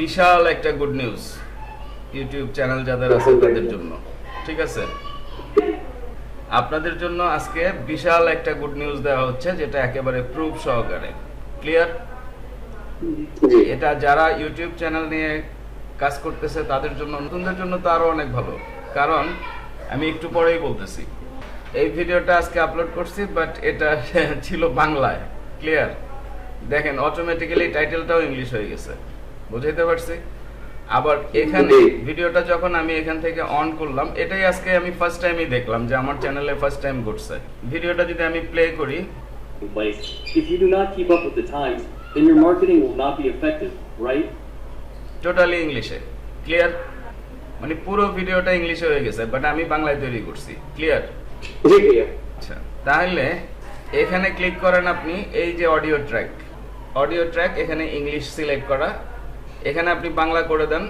বিশাল একটা good news YouTube channel যাদের আছে তাদের জন্য। ঠিক আছে? আপনাদের জন্য আজকে বিশাল একটা গুড নিউজ দেওয়া হচ্ছে যেটা একেবারে প্রুফ সহকারে। ক্লিয়ার এটা যারা ইউটিউব চ্যানেল নিয়ে কাজ করতেছে তাদের জন্য নতুনদের জন্য তো আরও অনেক ভালো। কারণ আমি একটু পরেই বলতেছি। এই ভিডিওটা আজকে আপলোড করছি বাট এটা ছিল বাংলায়। ক্লিয়ার দেখেন অটোমেটিক্যালি টাইটেলটাও ইংলিশ হয়ে গেছে। বুঝাইতে পারছি? আবার এখানে ভিডিওটা যখন আমি এখান থেকে অন করলাম এটাই আজকে আমি ফার্স্ট টাইমই দেখলাম যে আমার চ্যানেলে ফার্স্ট টাইম ঘটছে। ভিডিওটা যদি আমি প্লে করি. If you do not keep up with the times, then your marketing will not be effective, right? Totally ইংলিশে ক্লিয়ার মানে পুরো ভিডিওটা ইংলিশে হয়ে গেছে বাট আমি বাংলায় তৈরি করছি। ক্লিয়ার আচ্ছা তাহলে এখানে ক্লিক করেন আপনি এই যে অডিও ট্র্যাক অডিও ট্র্যাক এখানে ইংলিশ সিলেক্ট করা। এখানে আপনি বাংলা করে দেন।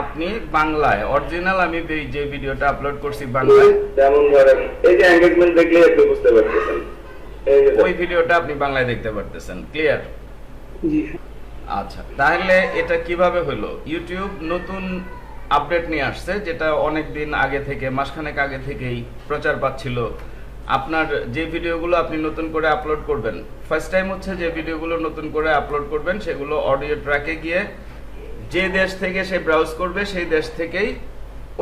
আপনি বাংলায় অরিজিনাল আমি এই যে ভিডিওটা আপলোড করছি বাংলায়। যেমন ধরেন এই যে এঙ্গেজমেন্ট দেখলে একটু বুঝতে পারতেছেন। এই যে ওই ভিডিওটা আপনি বাংলায় দেখতে পারতেছেন ক্লিয়ার জি। আচ্ছা তাহলে এটা কীভাবে হলো? ইউটিউব নতুন আপডেট নিয়ে আসছে যেটা অনেক দিন আগে থেকে মাসখানেক আগে থেকেই প্রচার পাচ্ছিল আপনার যে ভিডিওগুলো আপনি নতুন করে আপলোড করবেন ফার্স্ট টাইম হচ্ছে যে ভিডিওগুলো নতুন করে আপলোড করবেন সেগুলো অডিও ট্র্যাকে গিয়ে যে দেশ থেকে সে ব্রাউজ করবে সেই দেশ থেকেই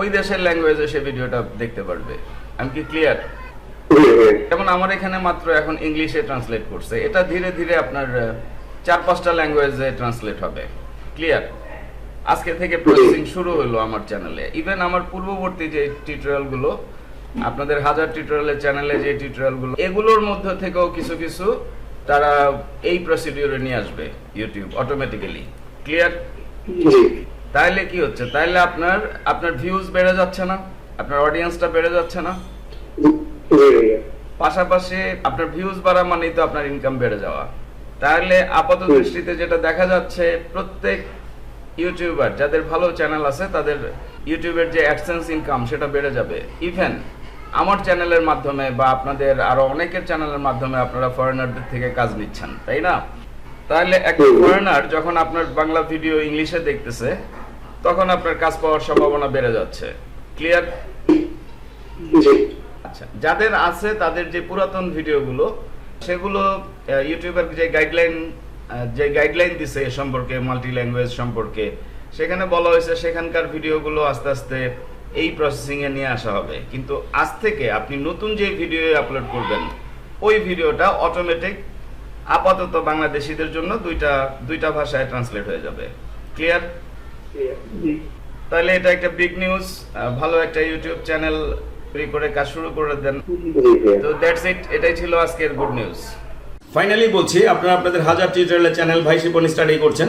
ওই দেশের ল্যাঙ্গুয়েজে সে ভিডিওটা দেখতে পারবে। আমি কি ক্লিয়ার যেমন আমার এখানে মাত্র এখন ইংলিশে ট্রান্সলেট করছে। এটা ধীরে ধীরে আপনার চার পাঁচটা ল্যাঙ্গুয়েজে ট্রান্সলেট হবে। ক্লিয়ার আজকে থেকে প্রসেসিং শুরু হলো আমার চ্যানেলে ইভেন আমার পূর্ববর্তী যে টিউটোরিয়ালগুলো আপনাদের হাজার টিউটোরিয়ালের চ্যানেলে যে টিউটোরিয়ালগুলো এগুলোর মধ্যে থেকেও কিছু কিছু তারা এই প্রসিডিউরে নিয়ে আসবে ইউটিউব অটোমেটিক্যালি ক্লিয়ার জি। তাহলে কি হচ্ছে? তাহলে আপনার আপনার ভিউজ বেড়ে যাচ্ছে না আপনার অডিয়েন্সটা বেড়ে যাচ্ছে না। পাশাপাশি আপনার ভিউজ বাড়া মানেই তো আপনার ইনকাম বেড়ে যাওয়া। তাহলে আপাত দৃষ্টিতে যেটা দেখা যাচ্ছে প্রত্যেক ইউটিউবার যাদের ভালো চ্যানেল আছে তাদের ইউটিউবের যে অ্যাডসেন্স ইনকাম সেটা বেড়ে যাবে। ইভেন আমার চ্যানেলের মাধ্যমে বা আপনাদের আরও অনেকের চ্যানেলের মাধ্যমে আপনারা ফরেনারদের থেকে কাজ নিচ্ছেন তাই না? তাহলে একটা ফরেনার যখন আপনার বাংলা ভিডিও ইংলিশে দেখতেছে তখন আপনার কাজ পাওয়ার সম্ভাবনা বেড়ে যাচ্ছে। ক্লিয়ার আচ্ছা যাদের আছে তাদের যে পুরাতন ভিডিওগুলো সেগুলো ইউটিউবের যে গাইডলাইন যে গাইডলাইন দিছে এ সম্পর্কে মাল্টি ল্যাঙ্গুয়েজ সম্পর্কে সেখানে বলা হয়েছে সেখানকার ভিডিওগুলো আস্তে আস্তে এই প্রসেসিং এ নিয়ে আসা হবে। কিন্তু আজ থেকে আপনি নতুন যে ভিডিও আপলোড করবেন ওই ভিডিওটা অটোমেটিক আপাতত বাংলাদেশিদের জন্য দুইটা দুইটা ভাষায় ট্রান্সলেট হয়ে যাবে। ক্লিয়ার তাহলে এটা একটা বিগ নিউজ ভালো একটা ইউটিউব চ্যানেল তৈরি করে কাজ শুরু করে দেন। তো দ্যাটস ইট এটাই ছিল আজকের গুড নিউজ ফাইনালি বলছি আপনারা আপনাদের হাজার টিউটোরিয়ালের চ্যানেল ভাই শিপন স্টাডি করছেন।